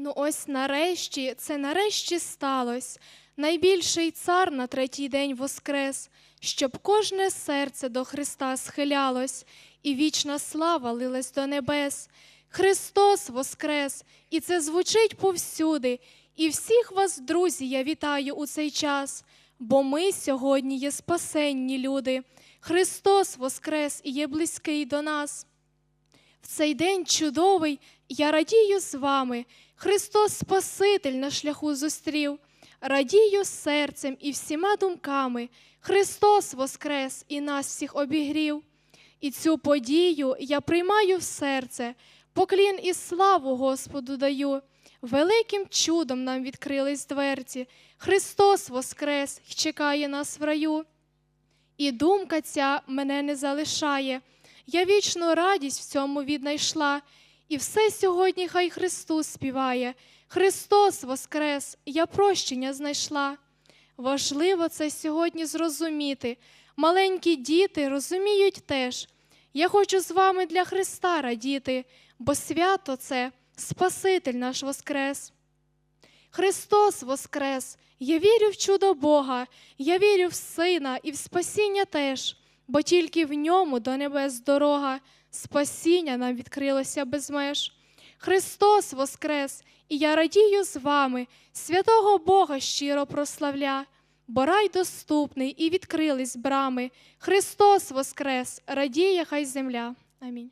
Ну ось нарешті, це нарешті сталось. Найбільший цар на третій день воскрес, щоб кожне серце до Христа схилялось, і вічна слава лилась до небес. Христос воскрес, і це звучить повсюди. І всіх вас, друзі, я вітаю у цей час, бо ми сьогодні є спасенні люди. Христос воскрес і є близький до нас. Цей день чудовий я радію з вами. Христос Спаситель на шляху зустрів. Радію серцем і всіма думками. Христос воскрес і нас всіх обігрів. І цю подію я приймаю в серце, поклін і славу Господу даю. Великим чудом нам відкрились дверці. Христос воскрес і чекає нас в раю. І думка ця мене не залишає. Я вічну радість в цьому віднайшла, і все сьогодні хай Христос співає. Христос воскрес, я прощення знайшла. Важливо це сьогодні зрозуміти. Маленькі діти розуміють теж. Я хочу з вами для Христа радіти, бо свято це Спаситель наш воскрес. Христос воскрес, я вірю в чудо Бога, я вірю в Сина і в спасіння теж, бо тільки в ньому до небес дорога, спасіння нам відкрилося без меж. Христос воскрес, і я радію з вами, святого Бога щиро прославля, бо рай доступний і відкрились брами. Христос воскрес, радіє хай земля. Амінь.